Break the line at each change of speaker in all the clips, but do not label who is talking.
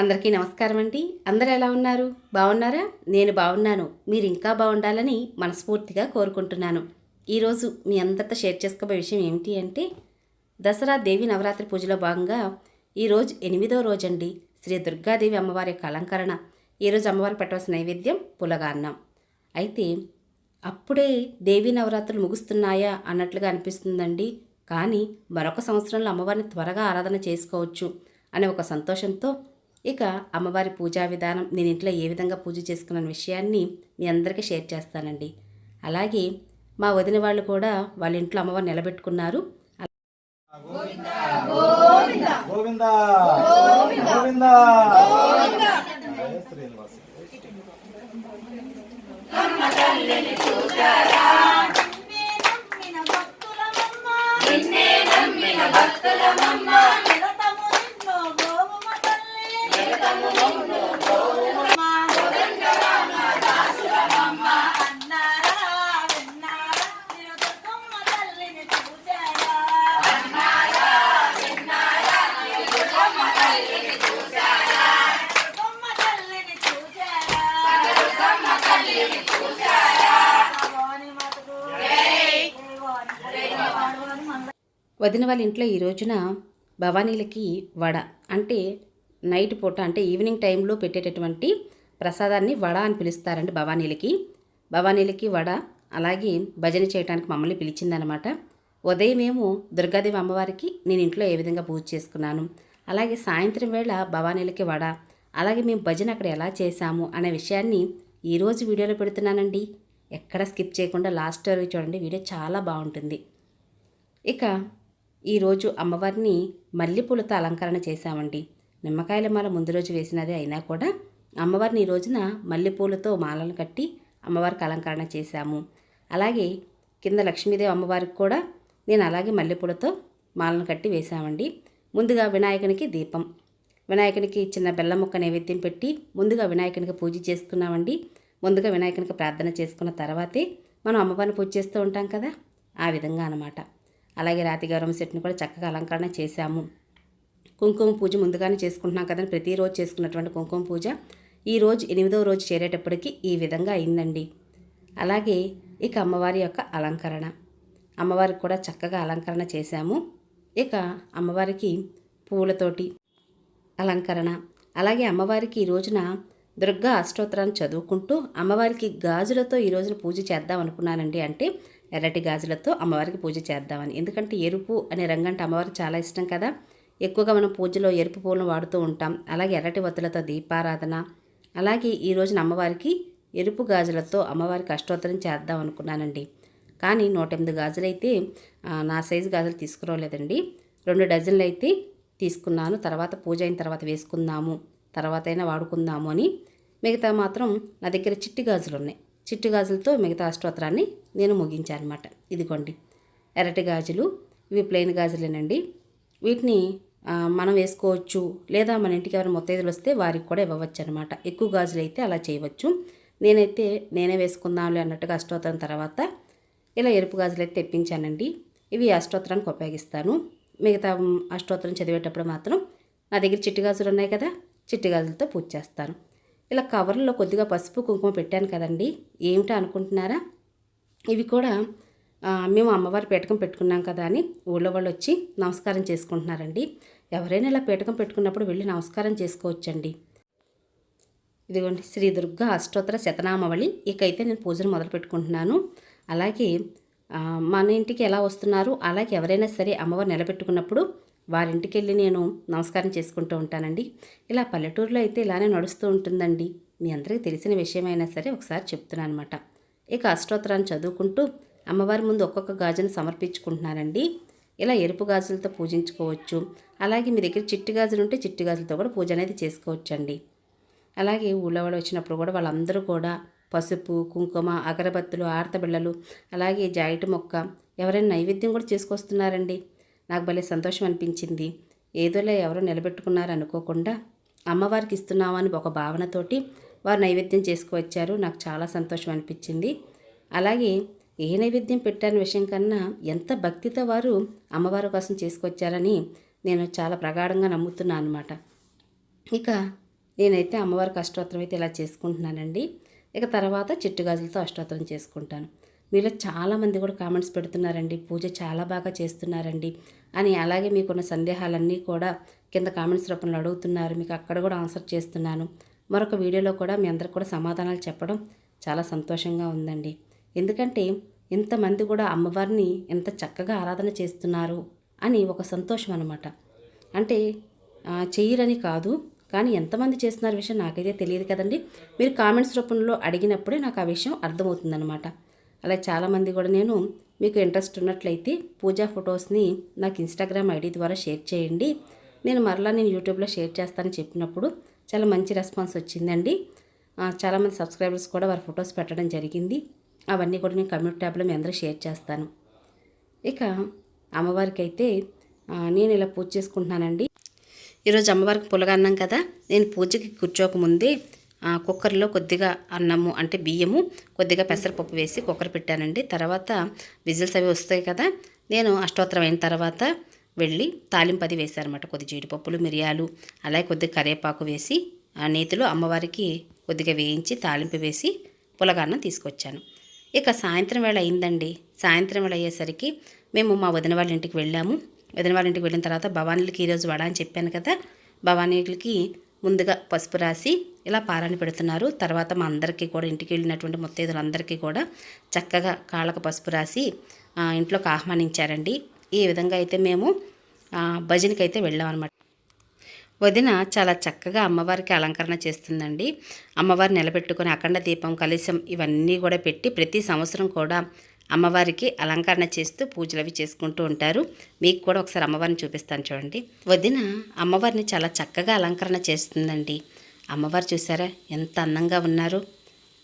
అందరికీ నమస్కారం అండి. అందరు ఎలా ఉన్నారు? బాగున్నారా? నేను బాగున్నాను. మీరు ఇంకా బాగుండాలని మనస్ఫూర్తిగా కోరుకుంటున్నాను. ఈరోజు మీ అందరితో షేర్ చేసుకోబోయే విషయం ఏమిటి అంటే దసరా దేవి నవరాత్రి పూజలో భాగంగా ఈరోజు ఎనిమిదో రోజండి. శ్రీ దుర్గాదేవి అమ్మవారి యొక్క అలంకరణ. ఈరోజు అమ్మవారికి పెట్టవలసిన నైవేద్యం పులగాన్నం. అయితే అప్పుడే దేవీ నవరాత్రులు ముగుస్తున్నాయా అన్నట్లుగా అనిపిస్తుందండి. కానీ మరొక సంవత్సరంలో అమ్మవారిని త్వరగా ఆరాధన చేసుకోవచ్చు అనే ఒక సంతోషంతో ఇక అమ్మవారి పూజా విధానం నేను ఇంట్లో ఏ విధంగా పూజ చేసుకున్న విషయాన్ని మీ అందరికీ షేర్ చేస్తానండి. అలాగే మా వదిన వాళ్ళు కూడా వాళ్ళ ఇంట్లో అమ్మవారిని నిలబెట్టుకున్నారు.
గోవింద! గోవింద! జయ శ్రీనివాస
నిన్నే నమ్మిన భక్తులమమ్మ.
వదిన వాళ్ళ ఇంట్లో ఈ రోజున భవానీలకి వడ అంటే నైట్ పూట అంటే ఈవినింగ్ టైంలో పెట్టేటటువంటి ప్రసాదాన్ని వడ అని పిలుస్తారండి భవానీలకి. భవానీలకి వడ అలాగే భజన చేయడానికి మమ్మల్ని పిలిచిందనమాట. ఉదయమేమో దుర్గాదేవి అమ్మవారికి నేను ఇంట్లో ఏ విధంగా పూజ చేసుకున్నాను అలాగే సాయంత్రం వేళ భవానీలకి వడ అలాగే మేము భజన అక్కడ ఎలా చేశాము అనే విషయాన్ని ఈరోజు వీడియోలో పెడుతున్నానండి. ఎక్కడ స్కిప్ చేయకుండా లాస్ట్ వరకు చూడండి వీడియో చాలా బాగుంటుంది. ఇక ఈరోజు అమ్మవారిని మల్లెపూలతో అలంకరణ చేశామండి. నిమ్మకాయల మాల ముందు రోజు వేసినదే అయినా కూడా అమ్మవారిని ఈ రోజున మల్లెపూలతో మాలను కట్టి అమ్మవారికి అలంకరణ చేశాము. అలాగే కింద లక్ష్మీదేవి అమ్మవారికి కూడా నేను అలాగే మల్లెపూలతో మాలను కట్టి వేశామండి. ముందుగా వినాయకునికి దీపం. వినాయకునికి చిన్న బెల్లం ముక్క నైవేద్యం పెట్టి ముందుగా వినాయకునికి పూజ చేసుకున్నామండి. ముందుగా వినాయకునికి ప్రార్థన చేసుకున్న తర్వాతే మనం అమ్మవారిని పూజ చేస్తూ ఉంటాం కదా? ఆ విధంగా అనమాట అలాగే రాతి గౌరవం సెట్ని కూడా చక్కగా అలంకరణ చేశాము. కుంకుమ పూజ ముందుగానే చేసుకుంటున్నాం కదండి. ప్రతిరోజు చేసుకున్నటువంటి కుంకుమ పూజ ఈ రోజు ఎనిమిదవ రోజు చేరేటప్పటికి ఈ విధంగా అయిందండి. అలాగే ఇక అమ్మవారి యొక్క అలంకరణ. అమ్మవారికి కూడా చక్కగా అలంకరణ చేశాము. ఇక అమ్మవారికి పూలతోటి అలంకరణ. అలాగే అమ్మవారికి ఈ రోజున దుర్గా అష్టోత్తరాన్ని చదువుకుంటూ అమ్మవారికి గాజులతో ఈ రోజున పూజ చేద్దాం అనుకున్నానండి. అంటే ఎర్రటి గాజులతో అమ్మవారికి పూజ చేద్దామని. ఎందుకంటే ఎరుపు అనే రంగు అంటే అమ్మవారికి చాలా ఇష్టం కదా. ఎక్కువగా మనం పూజలో ఎరుపు పూలను వాడుతూ ఉంటాం. అలాగే ఎర్రటి వత్తులతో దీపారాధన. అలాగే ఈ రోజున అమ్మవారికి ఎరుపు గాజులతో అమ్మవారికి అష్టోత్తరం చేద్దాం అనుకున్నానండి. కానీ నూట ఎనిమిది గాజులైతే నా సైజు గాజులు తీసుకురాలేదండి. రెండు డజన్లు అయితే తీసుకున్నాను. తర్వాత పూజ అయిన తర్వాత వేసుకుందాము తర్వాత అయినా వాడుకుందాము అని. మిగతా మాత్రం నా దగ్గర చిట్టి గాజులు ఉన్నాయి చిట్టు గాజులతో మిగతా అష్టోత్తరాన్ని నేను ముగించాను అనమాట ఇదిగోండి. ఎర్రటి గాజులు ఇవి ప్లెయిన్ గాజులేనండి. వీటిని మనం వేసుకోవచ్చు లేదా మన ఇంటికి ఎవరైనా మొత్తైదులు వస్తే వారికి కూడా ఇవ్వవచ్చు అనమాట ఎక్కువ గాజులు అయితే అలా చేయవచ్చు. నేనైతే నేనే వేసుకుందాంలే అన్నట్టుగా అష్టోత్తరం తర్వాత ఇలా ఎరుపు గాజులు అయితే తెప్పించానండి. ఇవి అష్టోత్తరానికి ఉపయోగిస్తాను. మిగతా అష్టోత్తరం చదివేటప్పుడు మాత్రం నా దగ్గర చిట్టి గాజులు ఉన్నాయి కదా చిట్టి గాజులతో పూజ చేస్తాను. ఇలా కవర్లో కొద్దిగా పసుపు కుంకుమ పెట్టాను కదండి. ఏమిటో అనుకుంటున్నారా? ఇవి కూడా మేము అమ్మవారి పీటకం పెట్టుకున్నాం కదా అని ఊళ్ళో వాళ్ళు వచ్చి నమస్కారం చేసుకుంటున్నారండి. ఎవరైనా ఇలా పీటకం పెట్టుకున్నప్పుడు వెళ్ళి నమస్కారం చేసుకోవచ్చండి. ఇదిగోండి శ్రీ దుర్గా అష్టోత్తర శతనామవళి. ఇకైతే నేను పూజను మొదలు పెట్టుకుంటున్నాను. అలాగే మన ఇంటికి ఎలా వస్తున్నారు? అలాగే ఎవరైనా సరే అమ్మవారు నిలబెట్టుకున్నప్పుడు వారింటికి వెళ్ళి నేను నమస్కారం చేసుకుంటూ ఉంటానండి. ఇలా పల్లెటూరులో అయితే ఇలానే నడుస్తూ ఉంటుందండి. మీ అందరికీ తెలిసిన విషయమైనా సరే ఒకసారి చెప్తున్నాను అనమాట ఇక అష్టోత్తరాన్ని చదువుకుంటూ అమ్మవారి ముందు ఒక్కొక్క గాజును సమర్పించుకుంటున్నానండి ఇలా ఎరుపు గాజులతో పూజించుకోవచ్చు. అలాగే మీ దగ్గర చిట్టి గాజులు ఉంటే చిట్టి గాజులతో కూడా పూజ అనేది చేసుకోవచ్చండి. అలాగే ఊళ్ళో వాళ్ళు వచ్చినప్పుడు కూడా వాళ్ళందరూ కూడా పసుపు కుంకుమ అగరబత్తులు ఆర్తబిళ్ళలు అలాగే జాయిట్ మొక్క ఎవరైనా నైవేద్యం కూడా చేసుకొస్తున్నారండి. నాకు భలే సంతోషం అనిపించింది. ఏదోలే ఎవరో నిలబెట్టుకున్నారు అనుకోకుండా అమ్మవారికి ఇస్తున్నామని ఒక భావనతోటి వారు నైవేద్యం చేసుకువచ్చారు. నాకు చాలా సంతోషం అనిపించింది. అలాగే ఏ నైవేద్యం పెట్టాని విషయం కన్నా ఎంత భక్తితో వారు అమ్మవారి కోసం చేసుకొచ్చారని నేను చాలా ప్రగాఢంగా నమ్ముతున్నాను అనమాట ఇక నేనైతే అమ్మవారికి అష్టోత్తరం అయితే ఇలా చేసుకుంటున్నానండి. ఇక తర్వాత చిట్టు గాజులతో అష్టోత్తరం చేసుకుంటాను. మీలో చాలామంది కూడా కామెంట్స్ పెడుతున్నారండి పూజ చాలా బాగా చేస్తున్నారండి అని అలాగే మీకున్న సందేహాలన్నీ కూడా కింద కామెంట్స్ రూపంలో అడుగుతున్నారు. మీకు అక్కడ కూడా ఆన్సర్ చేస్తున్నాను. మరొక వీడియోలో కూడా మీ అందరికి కూడా సమాధానాలు చెప్పడం చాలా సంతోషంగా ఉందండి. ఎందుకంటే ఇంతమంది కూడా అమ్మవారిని ఎంత చక్కగా ఆరాధన చేస్తున్నారు అని ఒక సంతోషం అనమాట అంటే చెయ్యరని కాదు కానీ ఎంతమంది చేస్తున్నారు విషయం నాకైతే తెలియదు కదండి. మీరు కామెంట్స్ రూపంలో అడిగినప్పుడే నాకు ఆ విషయం అర్థమవుతుందన్నమాట. అలా చాలామంది కూడా నేను మీకు ఇంట్రెస్ట్ ఉన్నట్లయితే పూజా ఫొటోస్ని నాకు ఇన్స్టాగ్రామ్ ఐడి ద్వారా షేర్ చేయండి. నేను మరలా నేను యూట్యూబ్లో షేర్ చేస్తానని చెప్పినప్పుడు చాలా మంచి రెస్పాన్స్ వచ్చిందండి. చాలామంది సబ్స్క్రైబర్స్ కూడా వారి ఫొటోస్ పెట్టడం జరిగింది. అవన్నీ కూడా నేను కమ్యూనిటీ ట్యాబ్లో మీ అందరూ షేర్ చేస్తాను. ఇక అమ్మవారికి అయితే నేను ఇలా పూజ చేసుకుంటున్నానండి. ఈరోజు అమ్మవారికి పులగన్నాం కదా. నేను పూజకి కూర్చోకముందే కుక్కర్లో కొద్దిగా అన్నము అంటే బియ్యము కొద్దిగా పెసరపప్పు వేసి కుక్కర్ పెట్టానండి. తర్వాత విజిల్స్ అవి వస్తాయి కదా నేను అష్టోత్తరం అయిన తర్వాత వెళ్ళి తాలింపది వేశారనమాట కొద్ది జీడిపప్పులు మిరియాలు అలాగే కొద్దిగా కరివేపాకు వేసి ఆ నేతిలో అమ్మవారికి కొద్దిగా వేయించి తాలింపు వేసి పులగాన్నం తీసుకొచ్చాను. ఇక సాయంత్రం వేళ అయిందండి. సాయంత్రం వేళ అయ్యేసరికి మేము మా వదిన వాళ్ళ ఇంటికి వెళ్ళాము. వదిన వాళ్ళ ఇంటికి వెళ్ళిన తర్వాత భవానీలకి ఈరోజు వడ అని చెప్పాను కదా భవానీలకి ముందుగా పసుపు రాసి ఇలా పారాని పెడుతున్నారు. తర్వాత మా అందరికీ కూడా ఇంటికి వెళ్ళినటువంటి ముత్తైదులందరికీ కూడా చక్కగా కాళ్ళకు పసుపు రాసి ఇంట్లోకి ఆహ్వానించారండి. ఈ విధంగా అయితే మేము భజనకి అయితే వెళ్ళాం అనమాట వదిన చాలా చక్కగా అమ్మవారికి అలంకరణ చేస్తుందండి. అమ్మవారిని నిలబెట్టుకొని అఖండ దీపం కలశం ఇవన్నీ కూడా పెట్టి ప్రతి సంవత్సరం కూడా అమ్మవారికి అలంకరణ చేస్తూ పూజలు అవి చేసుకుంటూ ఉంటారు. మీకు కూడా ఒకసారి అమ్మవారిని చూపిస్తాను చూడండి. వదిన అమ్మవారిని చాలా చక్కగా అలంకరణ చేస్తుందండి. అమ్మవారు చూసారా? ఎంత అందంగా ఉన్నారు.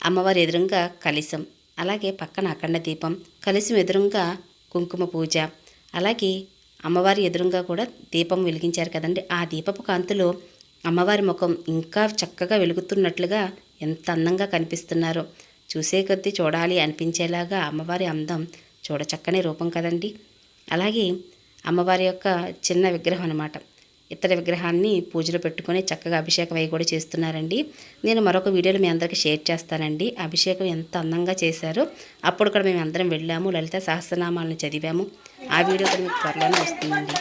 అమ్మవారి ఎదురుగా కలిసం అలాగే పక్కన అఖండ దీపం కలిసం ఎదురుగా కుంకుమ పూజ అలాగే అమ్మవారి ఎదురుగా కూడా దీపం వెలిగించారు కదండి. ఆ దీపపు కాంతిలో అమ్మవారి ముఖం ఇంకా చక్కగా వెలుగుతున్నట్లుగా ఎంత అందంగా కనిపిస్తున్నారో. చూసే కొద్దీ చూడాలి అనిపించేలాగా అమ్మవారి అందం చూడచక్కని రూపం కదండి. అలాగే అమ్మవారి యొక్క చిన్న విగ్రహం అనమాట ఇతర విగ్రహాన్ని పూజలో పెట్టుకొని చక్కగా అభిషేకం అవి కూడా చేస్తున్నారండి. నేను మరొక వీడియోలో మీ అందరికీ షేర్ చేస్తానండి. అభిషేకం ఎంత అందంగా చేశారో అప్పుడు కూడా మేము అందరం వెళ్ళాము లలిత సహస్రనామాలను చదివాము. ఆ వీడియో కూడా మీకు త్వరలోనే వస్తుందండి.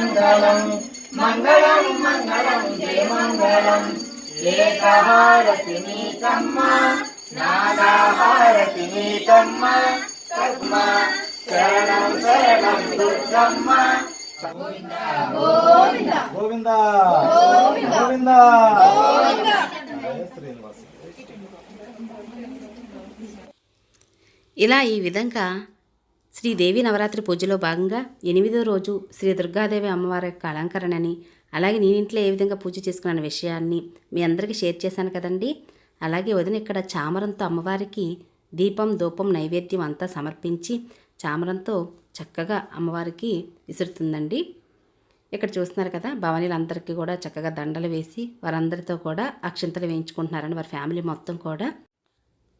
శుభమంగళం మంగళం మంగళం జయ మంగళం. ఏకహారతి నీకమ్మ నాదాహారతి నీకమ్మ కర్మ శరణం శరణం దుర్గమ్మ.
గోవింద. గోవింద. జయ శ్రీనివాస.
ఇలా ఈ విధంగా శ్రీదేవి నవరాత్రి పూజలో భాగంగా ఎనిమిదో రోజు శ్రీ దుర్గాదేవి అమ్మవారి యొక్క అలంకరణని అలాగే నేను ఇంట్లో ఏ విధంగా పూజ చేసుకున్న విషయాన్ని మీ అందరికీ షేర్ చేశాను కదండి. అలాగే వదిన ఇక్కడ చామరంతో అమ్మవారికి దీపం ధూపం నైవేద్యం అంతా సమర్పించి చామరంతో చక్కగా అమ్మవారికి విసురుతుందండి. ఇక్కడ చూస్తున్నారు కదా భవనీలందరికీ కూడా చక్కగా దండలు వేసి వారందరితో కూడా అక్షింతలు వేయించుకుంటున్నారని వారి ఫ్యామిలీ మొత్తం కూడా.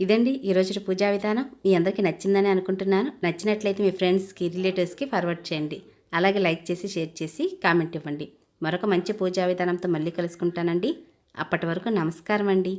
ఇదండి ఈరోజు పూజా విధానం. మీ అందరికీ నచ్చిందని అనుకుంటున్నాను. నచ్చినట్లయితే మీ ఫ్రెండ్స్కి రిలేటివ్స్కి ఫార్వర్డ్ చేయండి. అలాగే లైక్ చేసి షేర్ చేసి కామెంట్ ఇవ్వండి. మరొక మంచి పూజా విధానంతో మళ్ళీ కలుసుకుంటానండి. అప్పటి వరకు నమస్కారం అండి